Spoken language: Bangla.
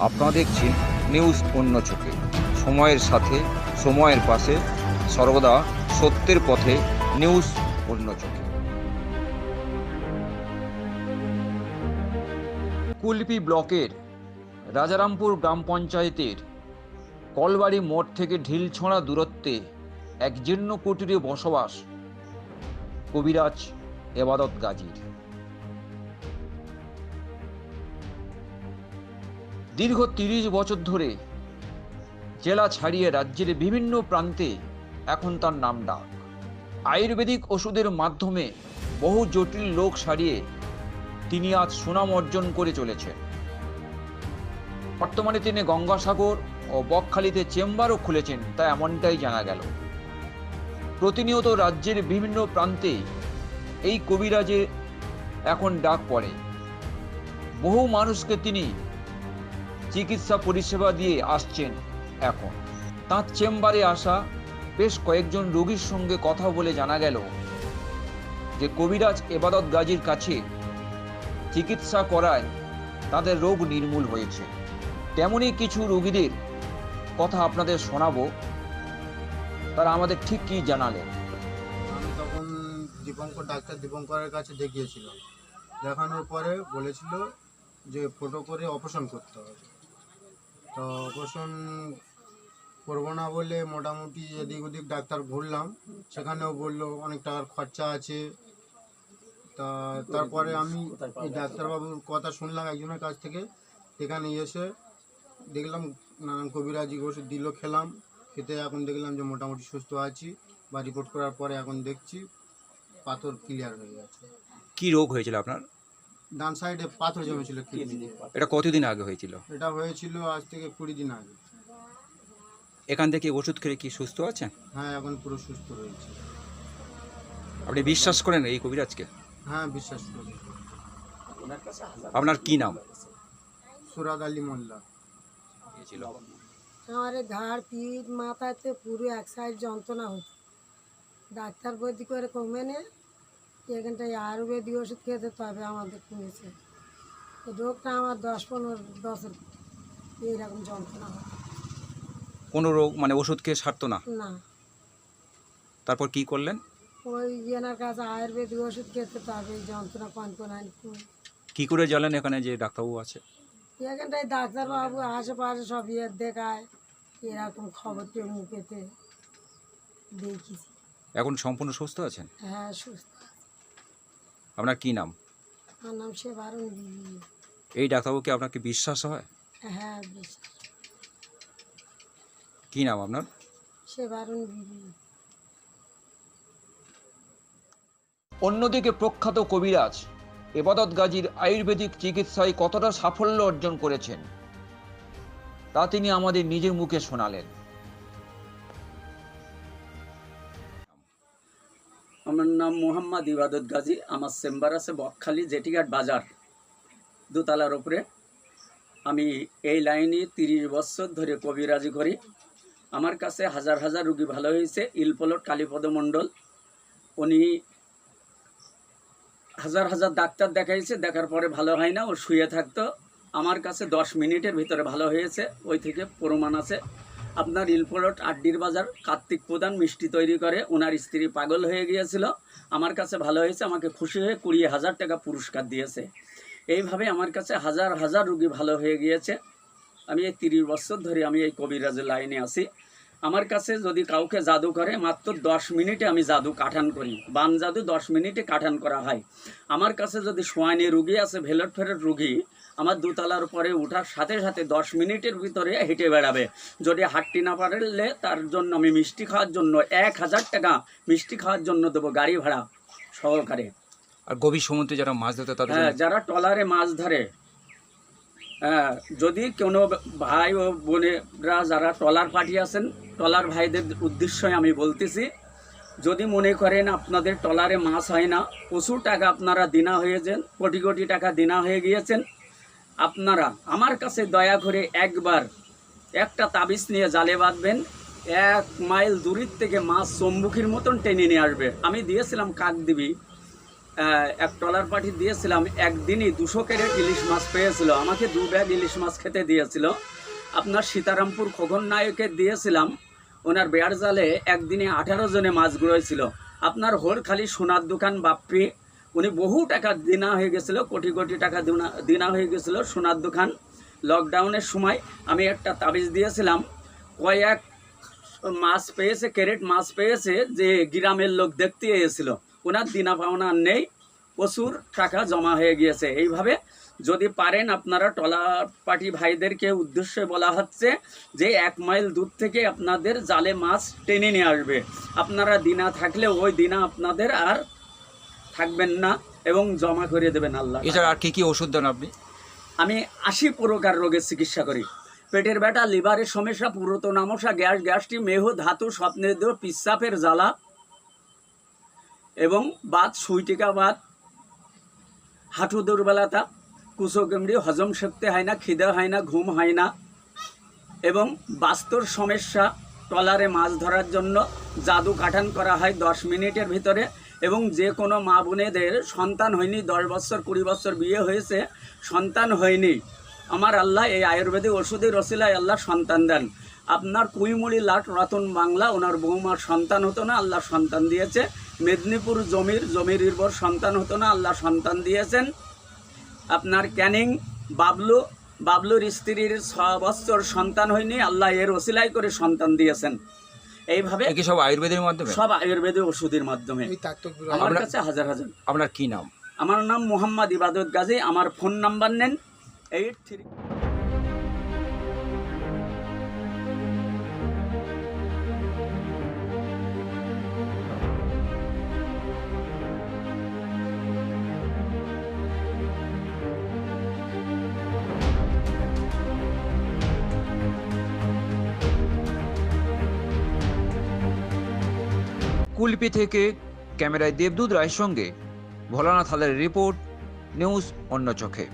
আপনারা দেখছেন নিউজ অন্য চোখে। সময়ের সাথে, সময়ের পাশে, সর্বদা সত্যের পথে নিউজ অন্য চোখে। কুলপি ব্লকের রাজারামপুর গ্রাম পঞ্চায়েতের কলবাড়ি মোড় থেকে ঢিলছড়া দূরত্বে এক জীর্ণ কুটিরে বসবাস কবিরাজ এবাদত গাজীর। দীর্ঘ তিরিশ বছর ধরে জেলা ছাড়িয়ে রাজ্যের বিভিন্ন প্রান্তে এখন তার নাম ডাক। আয়ুর্বেদিক ওষুধের মাধ্যমে বহু জটিল রোগ সারিয়ে তিনি আজ সুনাম অর্জন করে চলেছেন। বর্তমানে তিনি গঙ্গাসাগর ও বকখালিতে চেম্বারও খুলেছেন, তা এমনটাই জানা গেল। প্রতিনিয়ত রাজ্যের বিভিন্ন প্রান্তে এই কবিরাজে এখন ডাক পড়ে। বহু মানুষকে তিনি চিকিৎসা পরিষেবা দিয়ে আসছেন এখন। তাঁর চেম্বারে আসা বেশ কয়েকজন রোগীর সঙ্গে কথা বলে জানা গেল যে কবিরাজ এবাদত গাজীর কাছে চিকিৎসা করায় তাদের রোগ নির্মূল হয়েছে। তেমনই কিছু রোগীদের কথা আপনাদের শোনাবো। তারা আমাদের ঠিক কি জানালেন? আমি তখন দীপঙ্কর, ডাক্তার দীপঙ্করের কাছে দেখিয়েছিলাম। দেখানোর পরে বলেছিল যে ফটো করে অপারেশন করতে হবে। তো অপারেশন করব না বলে মোটামুটি এদিক ওদিক ডাক্তার ঘুরলাম। সেখানেও বলল অনেক টাকার খরচা আছে। তা তারপরে আমি ডাক্তারবাবুর কথা শুনলাম একজনের কাছ থেকে। এখানে এসে দেখলাম নানান কবিরাজি ওষুধ দিল খেলাম। খেতে এখন দেখলাম যে মোটামুটি সুস্থ আছি। বা রিপোর্ট করার পরে এখন দেখছি পাথর ক্লিয়ার হয়ে গেছে। কি রোগ হয়েছিল আপনার? ডান সাইডে পাথর জমেছিল এটা কতদিন আগে হয়েছিল? এটা হয়েছিল আজ থেকে কুড়ি দিন আগে। এখান থেকে ওষুধ খেলে কি সুস্থ আছেন হ্যাঁ এখন পুরো সুস্থ রয়েছে। আপনি বিশ্বাস করেন এই কবিরাজকে? হ্যাঁ বিশ্বাস করি। আপনার কি নাম? সুরাদ আলী মোল্লা। আমার এই ঘাড় পিঠ মাথাতে পুরো এক সাইড যন্ত্রণা হতো। ডাক্তার বৈদি করে কমে নে এখানটায় আয়ুর্বেদিক ওষুধ খেতে তবে আমাদের কমেছে। রোগটা আমার দশ পনেরো বছর এইরকম যন্ত্রণা হতো কোনো রোগ মানে ওষুধ খেয়ে সারতো না? না। তারপর কি করলেন? ওই এনার কাছে আয়ুর্বেদিক ওষুধ খেতে তবে এই যন্ত্রণা কন কন আনি। কি করে জানেন এখানে যে ডাক্তারবাবু আছে? এখানটায় ডাক্তারবাবু আশেপাশে সব ইয়ে দেখায় এরকম খবর পেয়ে মুখেতে দেখি এখন সম্পূর্ণ সুস্থ আছেন? হ্যাঁ সুস্থ। আপনার কি নাম? আমার নাম সে বারণ বিবি। এই ডাক্তারবাবুকে কি বিশ্বাস হয়? হ্যাঁ বেশ কি নাম আপনার? সে বারণ বিবি। অন্যদিকে প্রখ্যাত কবিরাজ এবাদত গাজীর আয়ুর্বেদিক চিকিৎসায় কতটা সাফল্য অর্জন করেছেন তা তিনি আমাদের নিজের মুখে শোনালেন। নাম মোহাম্মদ ইবাদত গাজী, আমার চেম্বার আছে বকখালি জেটিঘাট বাজার। দোতলার ওপরে আমি এই লাইনে তিরিশ বছর ধরে কবিরাজি করি। আমার কাছে হাজার হাজার রুগী ভালো হয়েছে। ইলপলট কালীপদ মণ্ডল। উনি হাজার হাজার ডাক্তার দেখাইছে, দেখার পরে ভালো হয় না, ও শুয়ে থাকতো। আমার কাছে দশ মিনিটের ভিতরে ভালো হয়েছে, ওই থেকে প্রমাণ আছে। আপনার ইলফলট আড্ডির বাজার কার্তিক প্রধান মিষ্টি তৈরি করে, ওনার স্ত্রী পাগল হয়ে গিয়েছিল। আমার কাছে ভালো হয়েছে, আমাকে খুশি হয়ে কুড়ি হাজার টাকা পুরস্কার দিয়েছে। এইভাবে আমার কাছে হাজার হাজার রুগী ভালো হয়ে গিয়েছে। আমি এই তিরিশ বছর ধরে আমি এই কবিরাজের লাইনে আছি। আমার কাছে যদি কাউকে জাদু করে মাত্র দশ মিনিটে আমি জাদু কাঠান করি। বান জাদু দশ মিনিটে কাঠান করা হয়। আমার কাছে যদি সোয়ানি রুগী আছে ভেলট ফেরট রুগী আমার দুতলার উপরে ওঠার সাথে সাথে দশ মিনিটের ভিতরে হেঁটে বেড়াবে। যদি হাঁটতে না পারলে তার জন্য আমি মিষ্টি খাওয়ার জন্য এক হাজার টাকা মিষ্টি খাওয়ার জন্য দেবো গাড়ি ভাড়া সহকারে। আর গভীর সমুদ্রে যারা মাছ ধরতে হ্যাঁ যারা ট্রলারে মাছ ধরে যদি কোনো ভাই ও বোনেরা যারা ট্রলার আছেন ট্রলার ভাইদের উদ্দেশ্যই আমি বলতেছি যদি মনে করেন আপনাদের ট্রলারে মাছ হয় না প্রচুর টাকা আপনারা দিনা হয়েছেন কোটি কোটি টাকা দিনা হয়ে গিয়েছেন আপনারা আমার কাছে দয়া করে একবার একটা তাবিজ নিয়ে জালে বাঁধবেন এক মাইল দূরের থেকে মাছ চম্বুকির মতন টেনে নিয়ে আসবে। আমি দিয়েছিলাম কাকদিবি আহ, এক ট্রলার পাঠি দিয়েছিলাম, একদিনই দুশো ক্যারেট ইলিশ মাছ পেয়েছিল। আমাকে দু ব্যাগ ইলিশ মাছ খেতে দিয়েছিল। আপনার সীতারামপুর খোকন নায়কের দিয়েছিলাম। ওনার বেয়ার জালে একদিনে আঠারো জনে মাছ গুঁড়োইছিল আপনার হোরখালি সোনার দোকান বাপ্পি, উনি বহু টাকা দিনা হয়ে গেছিল, কোটি কোটি টাকা দিনা হয়ে গেছিল সোনার দোকান। লকডাউনের সময় আমি একটা তাবিজ দিয়েছিলাম। কয়েক মাছ পেয়েছে, ক্যারেট মাছ পেয়েছে যে গ্রামের লোক দেখতে এসেছিল। ওনার দিনা পাওনা নেই প্রচুর টাকা জমা হয়ে গিয়েছে। এইভাবে যদি পারেন আপনারা টলা পাটি ভাইদেরকে উদ্দেশ্যে বলা হচ্ছে যে এক মাইল দূর থেকে আপনাদের জালে মাছ টেনে নিয়ে আসবে। আপনারা দিনা থাকলে ওই দিনা আপনাদের আর থাকবেন না এবং জমা করে দেবেন আল্লাহ এছাড়া আর কি কি ওষুধ দেন আপনি? আমি আশি প্রকার রোগের চিকিৎসা করি। পেটের ব্যথা লিভারের সমস্যা পুরাতন আমসা গ্যাস গ্যাসটি মেহ ধাতু স্বপ্নের দেহ পিসাপের জ্বালা এবং বাত সুইটিকা বাত হাঁটু দুর্বলতা কুচকেমড়ি হজম শক্তি হয় না খিদে হয় না ঘুম হয় না এবং বাস্তর সমস্যা ট্রলারে মাছ ধরার জন্য জাদু কাঠান করা হয় দশ মিনিটের ভিতরে এবং যে কোনো মা বোনেদের সন্তান হয়নি, দশ বছর, কুড়ি বছর বিয়ে হয়েছে, সন্তান হয়নি। আমার আল্লাহ এই আয়ুর্বেদিক ওষুধের রসিলায় আল্লাহ সন্তান দেন। আপনার কুইমুড়ি লাট রতন বাংলা, ওনার বৌমার সন্তান হতো না, আল্লাহ সন্তান দিয়েছে। মেদিনীপুর জমির জমির নির্ভর সন্তান হতো না আল্লাহ সন্তান দিয়েছেন। আপনার ক্যানিং বাবলু বাবলুর স্ত্রীর ছ বছর সন্তান হয়নি আল্লাহ এর ওসিলাই করে সন্তান দিয়েছেন। এইভাবে কি সব আয়ুর্বেদের মাধ্যমে? সব আয়ুর্বেদিক ওষুধের মাধ্যমে। আমার কাছে হাজার হাজার। আপনার কি নাম? আমার নাম মোহাম্মদ ইবাদত গাজী আমার ফোন নাম্বার নেন এইট থ্রি কুলপি থেকে ক্যামেরায় দেবদূত রায়ের সঙ্গে ভোলানাথ হালের রিপোর্ট নিউজ অন্য চোখে।